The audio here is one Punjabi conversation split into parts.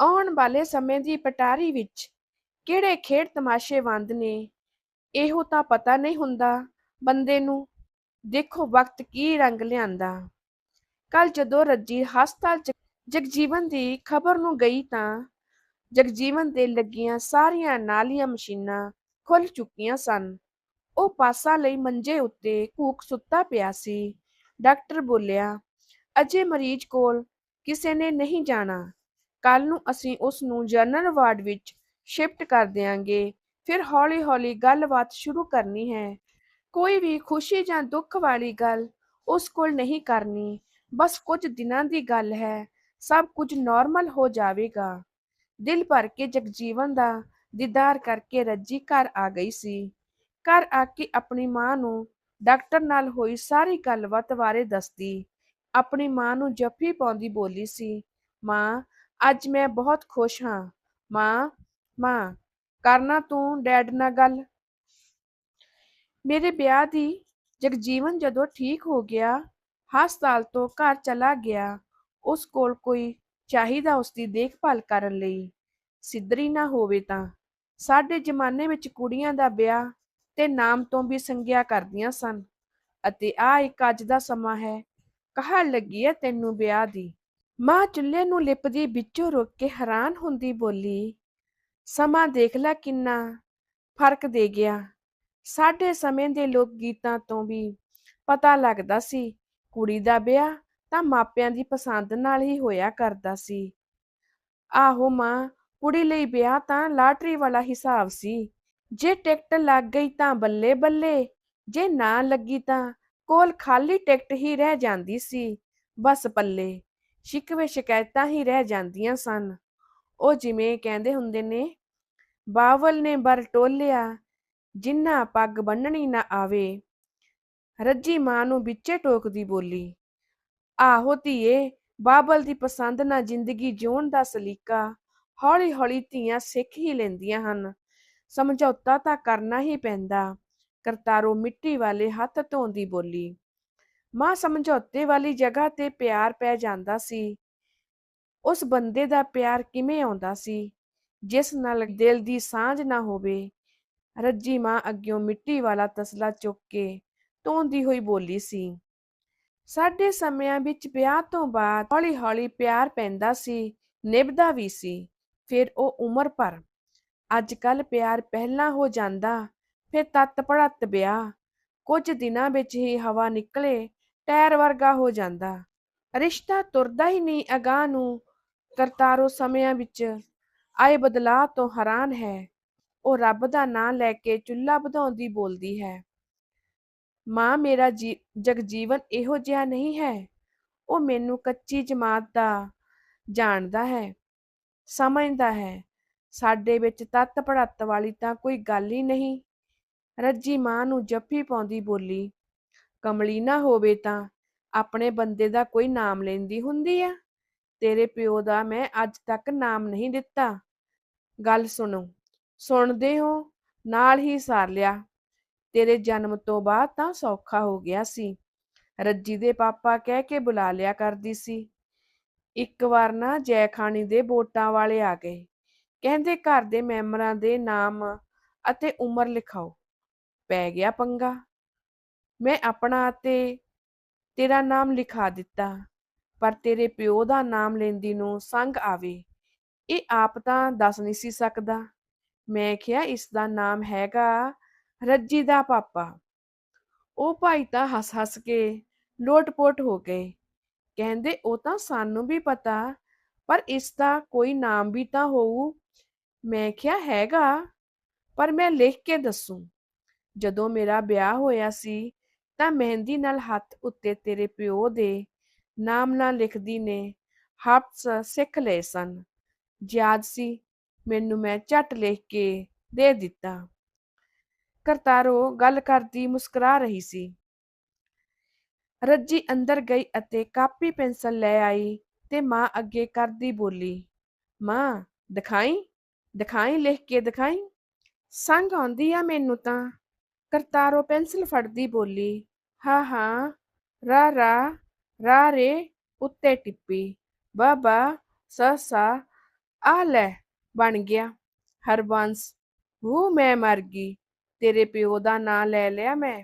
ਆਉਣ ਵਾਲੇ ਸਮੇਂ ਦੀ ਪਟਾਰੀ ਵਿੱਚ ਕਿਹੜੇ ਖੇਡ ਤਮਾਸ਼ੇ ਵੰਦ ਨੇ? ਇਹੋ ਤਾਂ ਪਤਾ ਨਹੀਂ ਹੁੰਦਾ ਬੰਦੇ ਨੂੰ, ਦੇਖੋ ਵਕਤ ਕੀ ਰੰਗ ਲਿਆਂਦਾ। ਕੱਲ ਜਦੋਂ ਰੱਜੀ ਹਸਪਤਾਲ ਚ ਜਗਜੀਵਨ ਦੀ ਖਬਰ ਨੂੰ ਗਈ ਤਾਂ ਜਗਜੀਵਨ ਦੇ ਲੱਗੀਆਂ ਸਾਰੀਆਂ ਨਾਲੀਆਂ ਮਸ਼ੀਨਾਂ ਖੁੱਲ ਚੁੱਕੀਆਂ ਸਨ। ਉਹ ਪਾਸਾ ਲਈ ਮੰਜੇ ਉੱਤੇ ਘੂਕ ਸੁੱਤਾ ਪਿਆ ਸੀ। ਡਾਕਟਰ ਬੋਲਿਆ, ਅਜੇ ਮਰੀਜ਼ ਕੋਲ ਕਿਸੇ ਨੇ ਨਹੀਂ ਜਾਣਾ। ਕੱਲ ਨੂੰ ਅਸੀਂ ਉਸ ਨੂੰ ਜਨਰਲ ਵਾਰਡ ਵਿੱਚ ਸ਼ਿਫਟ ਕਰ ਦਿਆਂਗੇ। ਫਿਰ ਹੌਲੀ-ਹੌਲੀ ਗੱਲਬਾਤ ਸ਼ੁਰੂ ਕਰਨੀ ਹੈ। ਕੋਈ ਵੀ ਖੁਸ਼ੀ ਜਾਂ ਦੁੱਖ ਵਾਲੀ ਗੱਲ ਉਸ ਕੋਲ ਨਹੀਂ ਕਰਨੀ। ਬਸ ਕੁਝ ਦਿਨਾਂ ਦੀ ਗੱਲ ਹੈ। ਸਭ ਕੁਝ ਨਾਰਮਲ ਹੋ ਜਾਵੇਗਾ। ਦਿਲ ਭਰ ਕੇ ਜਗਜੀਵਨ ਦਾ ਦੀਦਾਰ ਕਰਕੇ ਰੱਜੀ ਘਰ ਆ ਗਈ ਸੀ। ਘਰ ਆ ਕੇ ਆਪਣੀ ਮਾਂ ਨੂੰ ਡਾਕਟਰ ਨਾਲ ਹੋਈ ਸਾਰੀ ਗੱਲਬਾਤ ਬਾਰੇ ਦੱਸਦੀ। ਆਪਣੀ ਮਾਂ ਨੂੰ ਜੱਫੀ ਪਾਉਂਦੀ ਬੋਲੀ ਸੀ, ਮਾਂ ਅੱਜ ਮੈਂ ਬਹੁਤ ਖੁਸ਼ ਹਾਂ। ਮਾਂ ਮਾਂ ਕਰਨਾ ਤੂੰ ਡੈਡ ਨਾਲ ਗੱਲ। ਮੇਰੇ ਵਿਆਹ ਦੀ ਜਗਜੀਵਨ ਜਦੋਂ ਠੀਕ ਹੋ ਗਿਆ ਹਸਪਤਾਲ ਤੋਂ ਘਰ ਚਲਾ ਗਿਆ। ਉਸ ਕੋਲ ਕੋਈ ਚਾਹੀਦਾ ਉਸ ਦੀ ਦੇਖਭਾਲ ਕਰਨ ਲਈ। ਸਿੱਧਰੀ ਨਾ ਹੋਵੇ ਤਾਂ। ਸਾਡੇ ਜ਼ਮਾਨੇ ਵਿੱਚ ਕੁੜੀਆਂ ਦਾ ਵਿਆਹ ਤੇ ਨਾਮ ਤੋਂ ਵੀ ਸੰਗਿਆ ਕਰਦੀਆਂ ਸਨ। ਅਤੇ ਆ ਇੱਕ ਅੱਜ ਦਾ ਸਮਾਂ ਹੈ। ਕਹਾ ਲੱਗੀ ਹੈ ਤੈਨੂੰ ਵਿਆਹ ਦੀ। ਮਾਂ ਚੁੱਲ੍ਹੇ ਨੂੰ ਲਿਪਦੀ ਵਿੱਚੋਂ ਰੁਕ ਕੇ ਹੈਰਾਨ ਹੁੰਦੀ ਬੋਲੀ, ਸਮਾਂ ਦੇਖ ਲੈ ਕਿੰਨਾ ਫ਼ਰਕ ਦੇ ਗਿਆ। ਸਾਡੇ ਸਮੇਂ ਦੇ ਲੋਕ ਗੀਤਾਂ ਤੋਂ ਵੀ ਪਤਾ ਲੱਗਦਾ ਸੀ, ਕੁੜੀ ਦਾ ਵਿਆਹ ਤਾਂ ਮਾਪਿਆਂ ਦੀ ਪਸੰਦ ਨਾਲ ਹੀ ਹੋਇਆ ਕਰਦਾ ਸੀ। ਆਹੋ ਮਾਂ, ਕੁੜੀ ਲਈ ਵਿਆਹ ਤਾਂ ਲਾਟਰੀ ਵਾਲਾ ਹਿਸਾਬ ਸੀ। ਜੇ ਟਿਕਟ ਲੱਗ ਗਈ ਤਾਂ ਬੱਲੇ ਬੱਲੇ ਜੇ ਨਾ ਲੱਗੀ ਤਾਂ ਕੋਲ ਖਾਲੀ ਟਿਕਟ ਹੀ ਰਹਿ ਜਾਂਦੀ ਸੀ, ਬਸ ਪੱਲੇ। ਸ਼ਿਕਵੇ ਸ਼ਿਕਾਇਤਾਂ ਹੀ ਰਹਿ ਜਾਂਦੀਆਂ ਸਨ। ਉਹ ਜਿਵੇਂ ਕਹਿੰਦੇ ਹੁੰਦੇ ਨੇ, ਬਾਵਲ ਨੇ ਬਰ ਟੋਲਿਆ, ਜਿੰਨਾ ਪੱਗ ਬੰਨਣੀ ਨਾ ਆਵੇ, ਰੱਜੀ ਮਾਂ ਨੂੰ ਵਿੱਚੇ ਟੋਕਦੀ ਬੋਲੀ, ਆਹੋ ਧੀਏ, ਬਾਬਲ ਦੀ ਪਸੰਦ ਨਾ ਜ਼ਿੰਦਗੀ ਜਿਉਣ ਦਾ ਸਲੀਕਾ ਹੌਲੀ ਹੌਲੀ ਧੀਆਂ ਸਿੱਖ ਹੀ ਲੈਂਦੀਆਂ ਹਨ, ਸਮਝੌਤਾ ਤਾਂ ਕਰਨਾ ਹੀ ਪੈਂਦਾ। ਕਰਤਾਰੋ ਮਿੱਟੀ ਵਾਲੇ ਹੱਥ ਧੋਂਦੀ ਬੋਲੀ। ਮਾਂ ਸਮਝੌਤੇ ਵਾਲੀ ਜਗ੍ਹਾ ਤੇ ਪਿਆਰ ਪੈ ਜਾਂਦਾ ਸੀ। ਉਸ ਬੰਦੇ ਦਾ ਪਿਆਰ ਕਿਵੇਂ ਆਉਂਦਾ ਸੀ? ਜਿਸ ਨਾਲ ਦਿਲ ਦੀ ਸਾਂਝ ਨਾ ਹੋਵੇ। ਰੱਜੀ ਮਾਂ ਅੱਗਿਓਂ ਮਿੱਟੀ ਵਾਲਾ ਤਸਲਾ ਚੁੱਕ ਕੇ ਧੋਂਦੀ ਹੋਈ ਬੋਲੀ ਸੀ। ਸਾਡੇ ਸਮਿਆਂ ਵਿੱਚ ਵਿਆਹ ਤੋਂ ਬਾਅਦ ਹੌਲੀ-ਹੌਲੀ ਪਿਆਰ ਪੈਂਦਾ ਸੀ, ਨਿਭਦਾ ਵੀ ਸੀ। ਫਿਰ ਉਹ ਉਮਰ ਭਰ ਅੱਜ ਕੱਲ ਪਿਆਰ ਪਹਿਲਾਂ ਹੋ ਜਾਂਦਾ, ਫਿਰ ਤੱਤ ਪੜਤ ਵਿਆਹ। ਕੁਝ ਦਿਨਾਂ ਵਿੱਚ ਹੀ ਹਵਾ ਨਿਕਲੇ ਟਾਇਰ ਵਰਗਾ ਹੋ ਜਾਂਦਾ। ਰਿਸ਼ਤਾ ਤੁਰਦਾ ਹੀ ਨਹੀਂ ਅਗਾਹ ਨੂੰ ਕਰਤਾਰੋ ਸਮਿਆਂ ਵਿੱਚ। ਆਏ ਬਦਲਾਅ ਤੋਂ ਹੈਰਾਨ ਹੈ। ਉਹ ਰੱਬ ਦਾ ਨਾਂ ਲੈ ਕੇ ਚੁੱਲ੍ਹਾ ਵਧਾਉਂਦੀ ਬੋਲਦੀ ਹੈ। ਮਾਂ, ਮੇਰਾ ਜੀ, ਜਗਜੀਵਨ ਇਹੋ ਜਿਹਾ ਨਹੀਂ ਹੈ। ਉਹ ਮੈਨੂੰ ਕੱਚੀ ਜਮਾਤ ਦਾ ਜਾਣਦਾ ਹੈ, ਸਮਝਦਾ ਹੈ। ਸਾਡੇ ਵਿੱਚ ਤੱਤ ਪੜਤ ਵਾਲੀ ਤਾਂ ਕੋਈ ਗੱਲ ਹੀ ਨਹੀਂ। ਰੱਜੀ ਮਾਂ ਨੂੰ ਜੱਫੀ ਪਾਉਂਦੀ ਬੋਲੀ ਕਮਲੀ ਨਾ ਹੋਵੇ ਤਾਂ ਆਪਣੇ ਬੰਦੇ ਦਾ ਕੋਈ ਨਾਮ ਲੈਂਦੀ ਹੁੰਦੀ ਆ? ਤੇਰੇ ਪਿਓ ਦਾ ਮੈਂ ਅੱਜ ਤੱਕ ਨਾਮ ਨਹੀਂ ਦਿੱਤਾ। ਗੱਲ ਸੁਣੋ, ਸੁਣਦੇ ਹੋ? ਨਾਲ ਹੀ ਸਾਰ ਲਿਆ। ਤੇਰੇ ਜਨਮ ਤੋਂ ਬਾਅਦ ਤਾਂ ਸੌਖਾ ਹੋ ਗਿਆ ਸੀ। ਰੱਜੀ ਦੇ ਪਾਪਾ ਕਹਿ ਕੇ ਬੁਲਾ ਲਿਆ ਕਰਦੀ ਸੀ। ਇੱਕ ਵਾਰ ਨਾ ਜੈਖਾਨੀ ਦੇ ਵੋਟਾਂ ਵਾਲੇ ਆ ਗਏ। ਕਹਿੰਦੇ ਘਰ ਦੇ ਮੈਂਬਰਾਂ ਦੇ ਨਾਮ ਅਤੇ ਉਮਰ ਲਿਖਾਓ। ਪੈ ਗਿਆ ਪੰਗਾ। ਮੈਂ ਆਪਣਾ ਅਤੇ ਤੇਰਾ ਨਾਮ ਲਿਖਾ ਦਿੱਤਾ, ਪਰ ਤੇਰੇ ਪਿਓ ਦਾ ਨਾਮ ਲੈਂਦੀ ਨੂੰ ਸੰਗ ਆਵੇ। ਇਹ ਆਪ ਤਾਂ ਦੱਸ ਨਹੀਂ ਸੀ ਸਕਦਾ। ਮੈਂ ਕਿਹਾ, ਇਸ ਦਾ ਨਾਮ ਹੈਗਾ ਰੱਜੀ ਦਾ ਪਾਪਾ। ਉਹ ਭਾਈ ਤਾਂ ਹੱਸ-ਹੱਸ ਕੇ ਲੋਟ-ਪੋਟ ਹੋ ਗਏ। ਕਹਿੰਦੇ, ਉਹ ਤਾਂ ਸਾਨੂੰ ਵੀ ਪਤਾ, ਪਰ ਇਸ ਦਾ ਕੋਈ ਨਾਮ ਵੀ ਤਾਂ ਹੋਊ। ਮੈਂ ਕਿਹਾ, ਹੈਗਾ, ਪਰ ਮੈਂ ਲਿਖ ਕੇ ਦੱਸੂ। ਜਦੋਂ ਮੇਰਾ ਵਿਆਹ ਹੋਇਆ ਸੀ ਤਾਂ ਮਹਿੰਦੀ ਨਾਲ ਹੱਥ ਉੱਤੇ ਤੇਰੇ ਪਿਓ ਦੇ ਨਾਮ ਨਾਲ ਲਿਖਦੀ ਨੇ ਹੱਥ ਸਿੱਖ ਲਏ ਸਨ। ਯਾਦ ਸੀ, ਮੈਨੂੰ ਮੈਂ ਝਟ ਲਿਖ ਕੇ ਦੇ ਦਿੱਤਾ। ਕਰਤਾਰੋ, ਗੱਲ ਕਰਦੀ ਮੁਸਕਰਾ ਰਹੀ ਸੀ। ਰੱਜੀ ਅੰਦਰ ਗਈ ਅਤੇ ਕਾਪੀ ਪੈਨਸਲ ਲੈ ਆਈ ਤੇ ਮਾਂ ਅੱਗੇ ਕਰਦੀ ਬੋਲੀ, ਮਾਂ, ਦਿਖਾਈ? ਦਿਖਾਈ, ਲਿਖ ਕੇ ਦਿਖਾਈ? ਸੰਗ ਆਉਂਦੀ ਆ ਮੈਨੂੰ ਤਾਂ। ਕਰਤਾਰੋ ਪੈਨਸਲ ਫੜਦੀ ਬੋਲੀ, ਹਾਂ ਹਾਂ, ਰਾ ਰਾ ਰਾ ਰੇ ਉੱਤੇ ਟਿੱਪੀ ਬਾਬਾ ਸ ਆ ਲੈ ਬਣ ਗਿਆ ਹਰਬੰਸ ਹੂ ਮੈਂ ਮਰ ਗਈ ਤੇਰੇ ਪਿਓ ਦਾ ਨਾਂ ਲੈ ਲਿਆ ਮੈਂ।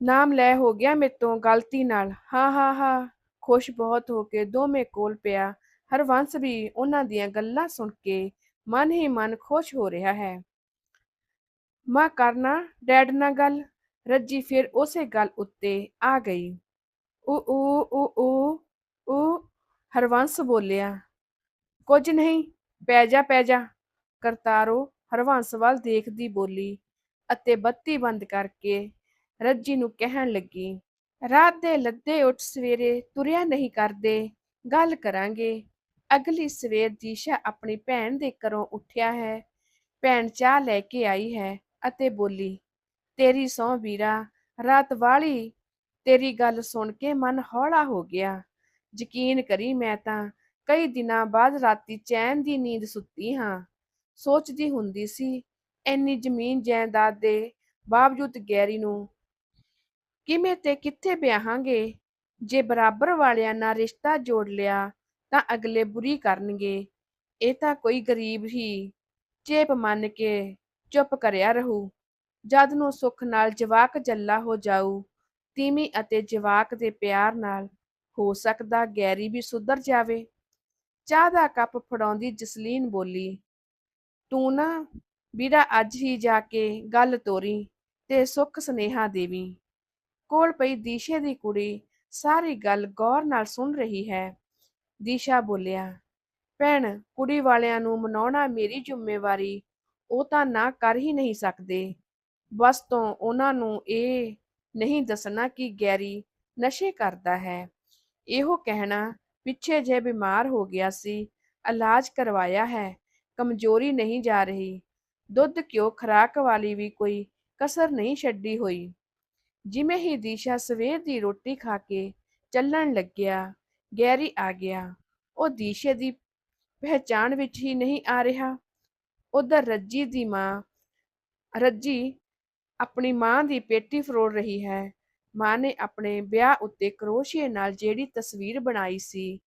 ਨਾਮ ਲੈ ਹੋ ਗਿਆ ਮੇਤੋਂ ਗਲਤੀ ਨਾਲ, ਹਾਂ ਹਾਂ ਹਾਂ, ਖੁਸ਼ ਬਹੁਤ ਹੋ ਕੇ ਦੋਵੇਂ ਕੋਲ ਪਿਆ। ਹਰਵੰਸ ਵੀ ਉਹਨਾਂ ਦੀਆਂ ਗੱਲਾਂ ਸੁਣ ਕੇ ਮਨ ਹੀ ਮਨ ਖੁਸ਼ ਹੋ ਰਿਹਾ ਹੈ। ਮਾਂ ਕਰਨਾ, ਡੈਡ ਨਾਲ ਗੱਲ, ਰੱਜੀ ਫਿਰ ਉਸੇ ਗੱਲ ਉੱਤੇ ਆ ਗਈ। ਓ ਊ ਊ ਊ ਊ, ਹਰਵੰਸ ਬੋਲਿਆ, ਕੁਝ ਨਹੀਂ, ਪੈ ਜਾ ਪੈ ਜਾ। ਕਰਤਾਰੋ ਹਰਵੰਸ ਵੱਲ ਦੇਖਦੀ ਬੋਲੀ ਅਤੇ ਬੱਤੀ ਬੰਦ ਕਰਕੇ ਰੱਜੀ ਨੂੰ ਕਹਿਣ ਲੱਗੀ, ਰਾਤ ਦੇ ਲੱਦੇ ਉੱਠ ਸਵੇਰੇ ਤੁਰਿਆ ਨਹੀਂ ਕਰਦੇ, ਗੱਲ ਕਰਾਂਗੇ। ਅਗਲੀ ਸਵੇਰ ਦੀਸ਼ਾ ਆਪਣੀ ਭੈਣ ਦੇ ਘਰੋਂ ਉੱਠਿਆ ਹੈ, ਭੈਣ ਚਾਹ ਲੈ ਕੇ ਆਈ ਹੈ ਅਤੇ ਬੋਲੀ, ਤੇਰੀ ਸਹੁੰ ਵੀਰਾ, ਰਾਤ ਵਾਲੀ ਤੇਰੀ ਗੱਲ ਸੁਣ ਕੇ ਮਨ ਹੌਲਾ ਹੋ ਗਿਆ। ਯਕੀਨ ਕਰੀ ਮੈਂ ਤਾਂ, ਕਈ ਦਿਨਾਂ ਬਾਅਦ ਰਾਤੀ ਚੈਨ ਦੀ ਨੀਂਦ ਸੁੱਤੀ ਹਾਂ। ਸੋਚਦੀ ਹੁੰਦੀ ਸੀ, ਇੰਨੀ ਜ਼ਮੀਨ ਜਾਇਦਾਦ ਦੇ ਬਾਵਜੂਦ ਗੈਰੀ ਨੂੰ ਕਿਵੇਂ ਤੇ ਕਿੱਥੇ ਵਿਆਹਾਂਗੇ? ਜੇ ਬਰਾਬਰ ਵਾਲਿਆਂ ਨਾਲ ਰਿਸ਼ਤਾ ਜੋੜ ਲਿਆ, ਤਾਂ ਅਗਲੇ ਬੁਰੀ ਕਰਨਗੇ। ਇਹ ਤਾਂ ਕੋਈ ਗਰੀਬ ਹੀ ਚੇਪ ਮੰਨ ਕੇ ਚੁੱਪ ਕਰਿਆ ਰਹੂ। ਜਦ ਨੂੰ ਸੁੱਖ ਨਾਲ ਜਵਾਕ ਜੱਲਾ ਹੋ ਜਾਊ, ਤੀਵੀਂ ਅਤੇ ਜਵਾਕ ਦੇ ਪਿਆਰ ਨਾਲ ਹੋ ਸਕਦਾ ਗੈਰੀ ਵੀ ਸੁਧਰ ਜਾਵੇ। ਚਾਹ ਦਾ ਕੱਪ ਫੜਾਉਂਦੀ ਜਸਲੀਨ ਬੋਲੀ, ਤੂੰ ਨਾ ਵੀਰਾ ਅੱਜ ਹੀ ਜਾ ਕੇ ਗੱਲ ਤੋਰੀ ਤੇ ਸੁੱਖ ਸੁਨੇਹਾ ਦੇਵੀ। ਕੋਲ ਪਈ ਦੀਸ਼ੇ ਦੀ ਕੁੜੀ ਸਾਰੀ ਗੱਲ ਗੌਰ ਨਾਲ ਸੁਣ ਰਹੀ ਹੈ। ਦੀਸ਼ਾ ਬੋਲਿਆ, ਭੈਣ, ਕੁੜੀ ਵਾਲਿਆਂ ਨੂੰ ਮਨਾਉਣਾ ਮੇਰੀ ਜ਼ਿੰਮੇਵਾਰੀ ਉਹ ਤਾਂ ਨਾ ਕਰ ਹੀ ਨਹੀਂ ਸਕਦੇ। ਬਸ ਤੋਂ ਉਹਨਾਂ ਨੂੰ ਇਹ ਨਹੀਂ ਦੱਸਣਾ ਕਿ ਗੈਰੀ ਨਸ਼ੇ ਕਰਦਾ ਹੈ। ਇਹੋ ਕਹਿਣਾ ਪਿੱਛੇ ਜੇ ਬਿਮਾਰ ਹੋ ਗਿਆ ਸੀ। ਇਲਾਜ ਕਰਵਾਇਆ ਹੈ। ਕਮਜ਼ੋਰੀ ਨਹੀਂ ਜਾ ਰਹੀ। ਦੁੱਧ ਕਿਉਂ ਖਰਾਕ ਵਾਲੀ ਵੀ ਕੋਈ ਕਸਰ ਨਹੀਂ ਛੱਡੀ ਹੋਈ। ਜਿਵੇਂ ਹੀ ਦੀਸ਼ਾ ਸਵੇਰ ਦੀ ਰੋਟੀ ਖਾ ਕੇ ਚੱਲਣ ਲੱਗਿਆ, ਗੈਰੀ ਆ ਗਿਆ। ਉਹ ਦੀਸ਼ੇ ਦੀ ਪਹਿਚਾਣ ਵਿੱਚ ਹੀ ਨਹੀਂ ਆ ਰਿਹਾ। ਉਧਰ ਰੱਜੀ ਦੀ ਮਾਂ, ਰੱਜੀ ਆਪਣੀ ਮਾਂ ਦੀ ਪੇਟੀ ਫਰੋੜ ਰਹੀ ਹੈ। ਮਾਂ ਨੇ ਆਪਣੇ ਵਿਆਹ ਉੱਤੇ ਕਰੋਸ਼ੀਏ ਨਾਲ ਜਿਹੜੀ ਤਸਵੀਰ ਬਣਾਈ ਸੀ,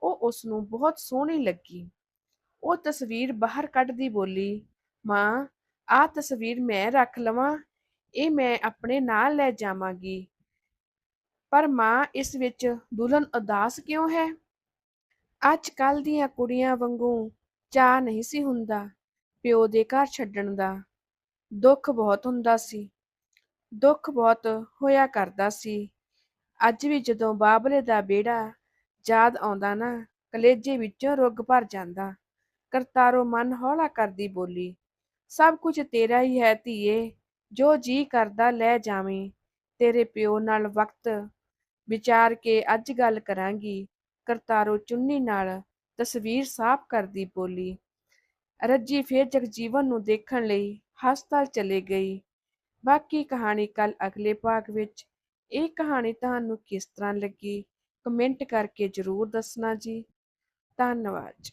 ਉਹ ਉਸ ਨੂੰ ਬਹੁਤ ਸੋਹਣੀ ਲੱਗੀ। ਉਹ ਤਸਵੀਰ ਬਾਹਰ ਕੱਢਦੀ ਬੋਲੀ, ਮਾਂ, ਆਹ ਤਸਵੀਰ ਮੈਂ ਰੱਖ ਲਵਾਂ, ਇਹ ਮੈਂ ਆਪਣੇ ਨਾਲ ਲੈ ਜਾਵਾਂਗੀ। ਪਰ ਮਾਂ, ਇਸ ਵਿੱਚ ਦੁਲਹਨ ਉਦਾਸ ਕਿਉਂ ਹੈ? ਅੱਜ ਕੱਲ ਦੀਆਂ ਕੁੜੀਆਂ ਵਾਂਗੂ ਚਾਹ ਨਹੀਂ ਸੀ ਹੁੰਦਾ। ਪਿਓ ਦੇ ਘਰ ਛੱਡਣ ਦਾ ਦੁੱਖ ਬਹੁਤ ਹੁੰਦਾ ਸੀ। ਦੁੱਖ ਬਹੁਤ ਹੋਇਆ ਕਰਦਾ ਸੀ। ਅੱਜ ਵੀ ਜਦੋਂ ਬਾਬਲੇ ਦਾ ਬੇੜਾ ਯਾਦ ਆਉਂਦਾ ਨਾ, ਕਲੇਜੇ ਵਿੱਚੋਂ ਰੁੱਗ ਭਰ ਜਾਂਦਾ। ਕਰਤਾਰੋ ਮਨ ਹੌਲਾ ਕਰਦੀ ਬੋਲੀ, ਸਭ ਕੁਝ ਤੇਰਾ ਹੀ ਹੈ ਧੀਏ, ਜੋ ਜੀ ਕਰਦਾ ਲੈ ਜਾਵੇਂ। ਤੇਰੇ ਪਿਓ ਨਾਲ ਵਕਤ ਵਿਚਾਰ ਕੇ ਅੱਜ ਗੱਲ ਕਰਾਂਗੀ। ਕਰਤਾਰੋ ਚੁੰਨੀ ਨਾਲ ਤਸਵੀਰ ਸਾਫ਼ ਕਰਦੀ ਬੋਲੀ ਰੱਜੀ ਫਿਰ ਜਗਜੀਵਨ ਨੂੰ ਦੇਖਣ ਲਈ ਹਸਪਤਾਲ ਚਲੇ ਗਈ। ਬਾਕੀ ਕਹਾਣੀ ਕੱਲ ਅਗਲੇ ਭਾਗ ਵਿੱਚ। ਇਹ ਕਹਾਣੀ ਤੁਹਾਨੂੰ ਕਿਸ ਤਰ੍ਹਾਂ ਲੱਗੀ? ਕਮੈਂਟ ਕਰਕੇ ਜਰੂਰ ਦੱਸਣਾ ਜੀ। ਧੰਨਵਾਦ।